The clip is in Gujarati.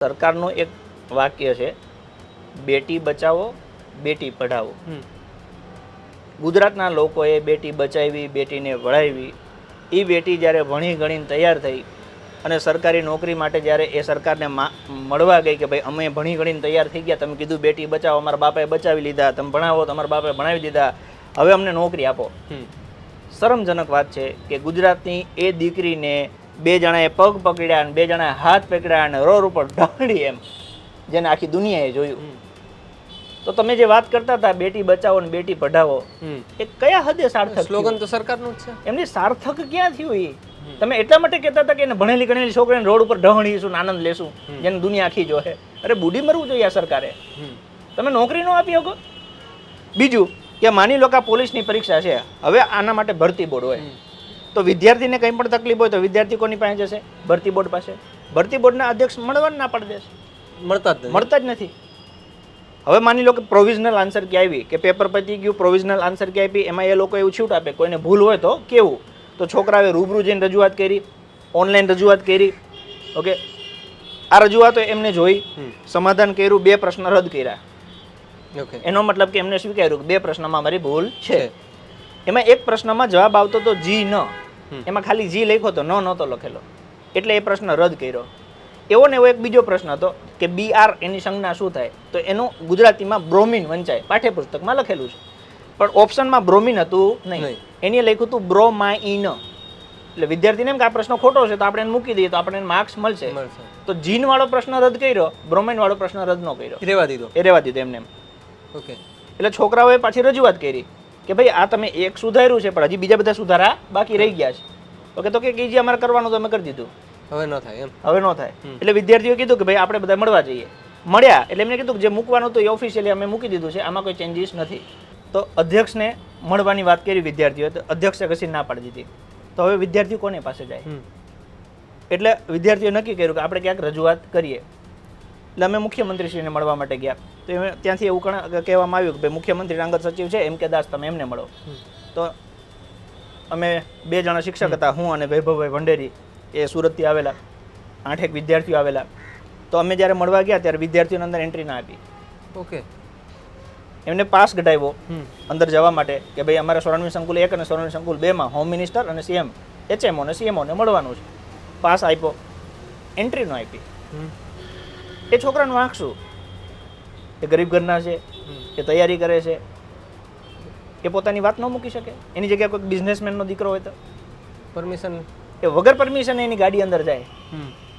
સરકારનું એક વાક્ય છે બેટી બચાવો બેટી પઢાવો. ગુજરાતના લોકોએ બેટી બચાવી બેટીને વળાવી એ બેટી જ્યારે ભણી ગણીને તૈયાર થઈ અને સરકારી નોકરી માટે જ્યારે એ સરકારને મળવા ગઈ કે ભાઈ અમે ભણી ગણીને તૈયાર થઈ ગયા તમે કીધું બેટી બચાવો અમારા બાપાએ બચાવી લીધા તમે ભણાવો તમારા બાપાએ ભણાવી દીધા હવે અમને નોકરી આપો. શરમજનક વાત છે કે ગુજરાતની એ દીકરીને બે જણાએ પગ પકડ્યા અને બે જણાએ હાથ પકડ્યા અને રોડ ઉપર ઢળી એમ જેને આખી દુનિયાએ જોયું. તો તમે જે વાત કરતા હતા બેટી બચાવો અને બેટી પઢાવો એ કયા હદે સાર્થક સ્લોગન તો સરકારનું જ છે. એમની સાર્થક ક્યાં થયું એ? તમે એટલા માટે કહેતા હતા કે એને ભણેલી ગણેલી છોકરીને રોડ ઉપર ઢહણીશું આનંદ લેશું જેને દુનિયા આખી જોહે. અરે બુડી મરવું જોઈએ આ સરકારે. તમે નોકરી ન આપી શકો? બીજું કે માની લો કે આ પોલીસની પરીક્ષા છે હવે આના માટે ભરતી બોર્ડ હોય. તો વિદ્યાર્થીને કંઈ પણ તકલીફ હોય તો વિદ્યાર્થી કોની પાસે જશે? ભરતી બોર્ડ પાસે. ભરતી બોર્ડના અધ્યક્ષ મળવા ના પડે દેશે. મળતા જ મળતા જ નથી. હવે માની લો કે પ્રોવિઝનલ આન્સર કે આવી? કે પેપર પતી ગયું પ્રોવિઝનલ આન્સર કે આપી? એમાં એ લોકો એવું છૂટ આપે. કોઈને ભૂલ હોય તો કેવું? તો છોકરાએ રૂબરૂ જઈને રજૂઆત કરી ઓનલાઈન રજૂઆત કરી ઓકે આ રજૂઆતો એમને જોઈ સમાધાન કર્યું બે પ્રશ્ન રદ કર્યા. ઓકે એનો મતલબ કે એમને સ્વીકાર્યું કે બે પ્રશ્નમાં મારી ભૂલ છે. એમાં એક પ્રશ્નમાં જવાબ આવતો તો જી ન. એમાં ખાલી જી લખ્યો તો ન નહોતો લખેલો. એટલે એ પ્રશ્ન રદ કર્યો. એવો ને એવો એક બીજો પ્રશ્ન હતો કે બી આર એની સંજ્ઞા શું થાય? તો એનું ગુજરાતીમાં બ્રોમિન વંચાય. પાઠ્યપુસ્તકમાં લખેલું છે. પણ ઓપ્શનમાં બ્રોમિન હતું નહીં. એને લખ્યું હતું બ્રો બ્રોમાઇન. એટલે વિદ્યાર્થીને એમ કે આ પ્રશ્ન ખોટો છે તો આપણે એને મૂકી દઈએ તો આપણે માર્ક્સ મળશે. તો જીન વાળો પ્રશ્ન રદ કર્યો બ્રોમાઇન વાળો પ્રશ્ન રદ ન કર્યો. રહેવા દીધો. એ રહેવા દીધો એમને એમ. ઓકે. એટલે છોકરાઓએ પાછી રજૂઆત કરી. કે ભાઈ આ તમે એક સુધાર્યું છે પણ હજી બીજા બધા સુધારા બાકી રહી ગયા છે. ઓકે તો કે જે અમારે કરવાનું તો અમે કરી દીધું. હવે ન થાય એમ. હવે ન થાય. એટલે વિદ્યાર્થીઓ કીધું કે ભાઈ આપણે બધા મળવા જઈએ. મળ્યા એટલે એમને કીધું કે જે મૂકવાનું તો એ ઓફિશિયલી અમે મૂકી દીધું છે આમાં કોઈ ચેન્જીસ નથી. તો અધ્યક્ષને મળવાની વાત કરી વિદ્યાર્થીઓએ તો અધ્યક્ષે કશી ના પાડી દીધી. તો હવે વિદ્યાર્થીઓ કોની પાસે જાય? એટલે વિદ્યાર્થીઓએ નક્કી કર્યું કે આપણે ક્યાંક રજૂઆત કરીએ. એટલે અમે મુખ્યમંત્રીશ્રીને મળવા માટે ગયા. તો એમ ત્યાંથી એવું કહેવામાં આવ્યું કે ભાઈ મુખ્યમંત્રી અંગત સચિવ છે એમ કે દાસ તમે એમને મળો. તો અમે બે જણા શિક્ષક હતા હું અને વૈભવભાઈ ભંડેરી એ સુરતથી આવેલા આઠેક વિદ્યાર્થીઓ આવેલા. તો અમે જ્યારે મળવા ગયા ત્યારે વિદ્યાર્થીઓને અંદર એન્ટ્રી ના આપી. ઓકે. એમને પાસ કઢાવ્યો. અંદર જવા માટે કે ભાઈ અમારે સ્વર્ણવી સંકુલ એક અને સ્વર્ણવી સંકુલ બેમાં હોમ મિનિસ્ટર અને સીએમ એચએમઓ અને સીએમઓને મળવાનું છે. પાસ આપ્યો. એન્ટ્રી ન આપી. એ છોકરાનું વાંક શું એ ગરીબ ઘરના છે એ તૈયારી કરે છે. એ પોતાની વાત ન મૂકી શકે. એની જગ્યાએ કોઈ બિઝનેસમેનનો દીકરો હોય તો. પરમિશન એ વગર પરમિશન એની ગાડી અંદર જાય.